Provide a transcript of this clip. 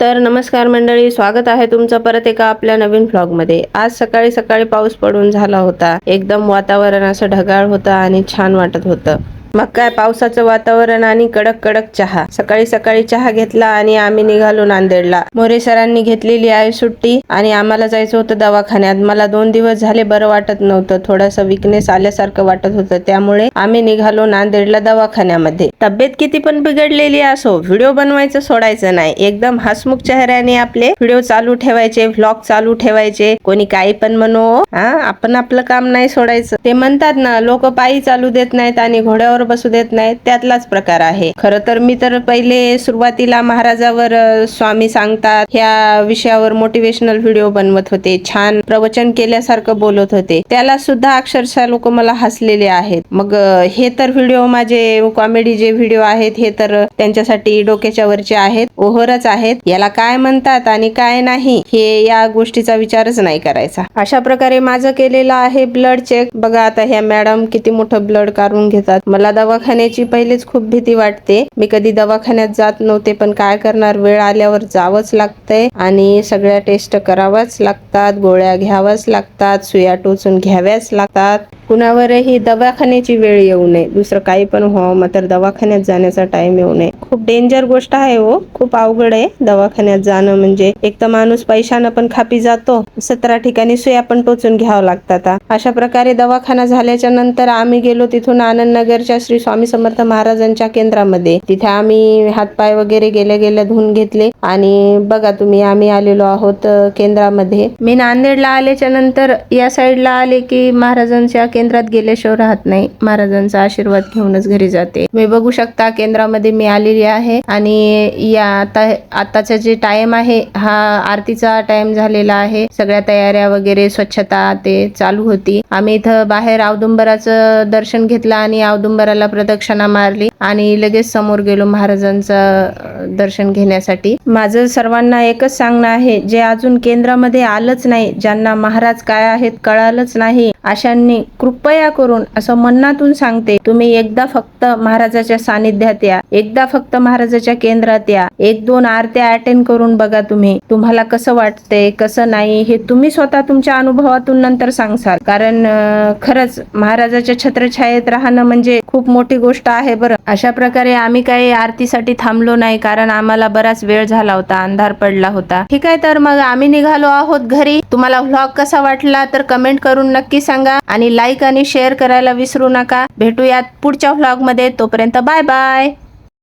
तर नमस्कार मंडळी स्वागत आहे तुमचं परत एका आपल्या नवीन व्लॉगमध्ये आज सकाळी सकाळी पाऊस पडून झाला होता. एकदम वातावरण असं ढगाळ होतं आणि छान वाटत होतं. मग काय पावसाचं वातावरण आणि कडक कडक चहा. सकाळी सकाळी चहा घेतला आणि आम्ही निघालो नांदेडला. मोरे सरांनी घेतलेली आहे सुट्टी आणि आम्हाला जायचं होतं दवाखान्यात. मला दोन दिवस झाले बरं वाटत नव्हतं. थोडासा विकनेस आल्यासारखं वाटत होतं. त्यामुळे आम्ही निघालो नांदेडला दवाखान्यामध्ये. तब्येत किती पण बिघडलेली असो व्हिडिओ बनवायचं सोडायचं नाही. एकदम हसमुख चेहऱ्याने आपले व्हिडिओ चालू ठेवायचे व्लॉग चालू ठेवायचे. कोणी काही पण म्हणो हा आपण आपलं काम नाही सोडायचं. ते म्हणतात ना लोक पायी चालू देत नाहीत आणि घोड्यावर बसू देत नाहीत त्यातलाच प्रकार आहे. खरं तर मी तर पहिले सुरुवातीला महाराजावर स्वामी सांगतात ह्या विषयावर मोटिवेशनल व्हिडिओ बनवत होते. छान प्रवचन केल्यासारखं बोलत होते. त्याला सुद्धा अक्षरशः लोक मला हसलेले आहेत. मग हे तर व्हिडिओ माझे कॉमेडी जे व्हिडिओ आहेत हे तर त्यांच्यासाठी डोक्याच्या वरचे आहेत ओहरच आहेत. याला काय म्हणतात आणि काय नाही हे या गोष्टीचा विचारच नाही करायचा. अशा प्रकारे माझं केलेलं आहे ब्लड चेक बघा आता ह्या मॅडम किती मोठं ब्लड काढून घेतात. मला दवाखान्याची पहिलेच खूप भीती वाटते. मी कधी दवाखान्यात जात नव्हते पण काय करणार? वेळ आल्यावर जावंच लागतंय आणि सगळ्या टेस्ट कराव्याच लागतात गोळ्या घ्याव्याच लागतात सुया टोचून घ्याव्याच लागतात. कुणावरही दवाखान्याची वेळ येऊ नये. दुसरं काही पण व्हावं मात्र दवाखान्यात जाण्याचा टाइम येऊ नये. खूप डेंजर गोष्ट आहे हो. खूप अवघड आहे दवाखान्यात जाणं म्हणजे. एक तर माणूस पैशानं पण खापी जातो. सतरा ठिकाणी सुया पण टोचून घ्यावं लागतात अशा प्रकारे दवाखाना झाल्याच्यानंतर आम्ही गेलो तिथून आनंदनगरच्या श्री स्वामी समर्थ महाराजांच्या केंद्रामध्ये. तिथे आम्ही हातपाय वगैरे गेल्या गेल्या धुवून घेतले. आणि बघा तुम्ही आम्ही आलेलो आहोत केंद्रामध्ये. मी नांदेडला आल्याच्यानंतर या साईडला आले की महाराजांच्या केंद्रात गेल्याशिवाय राहत नाही. महाराजांचा आशीर्वाद घेऊनच घरी जाते. मी बघू शकता केंद्रामध्ये मी आलेली आहे आणि या आता आताचा जे टाइम आहे हा आरतीचा टाइम झालेला आहे. सगळ्या तयाऱ्या वगैरे स्वच्छता ते चालू होती. आम्ही इथं बाहेर औदुंबराचं दर्शन घेतलं आणि औदुंबराला प्रदक्षिणा मारली आणि लगेच समोर गेलो महाराजांचं दर्शन घेण्यासाठी. माझं सर्वांना एकच सांगणं आहे जे अजून केंद्रामध्ये आलंच नाही ज्यांना महाराज काय आहेत कळालंच नाही अशांनी कृपया करून असं मनातून सांगते तुम्ही एकदा फक्त महाराजाच्या सानिध्यात या एकदा फक्त महाराजाच्या केंद्रात या एक दोन आरत्या अटेंड करून बघा तुम्ही तुम्हाला कसं वाटतंय कसं नाही हे तुम्ही स्वतः तुमच्या अनुभवातून नंतर सांगसाल. कारण खरंच महाराजाच्या छत्रछायेत राहणं म्हणजे खूप मोठी गोष्ट आहे बरं. अशा प्रकारे आम्ही काही आरतीसाठी थांबलो नाही कारण आम्हाला बराच वेळ झाला होता अंधार पडला होता. ठीक आहे तर मग आम्ही निघालो आहोत घरी. तुम्हाला व्लॉग कसा वाटला तर कमेंट करून नक्की सांगा आणि लाईक आणि शेअर करायला विसरू नका. भेटूयात पुढच्या व्लॉगमध्ये. तोपर्यंत बाय बाय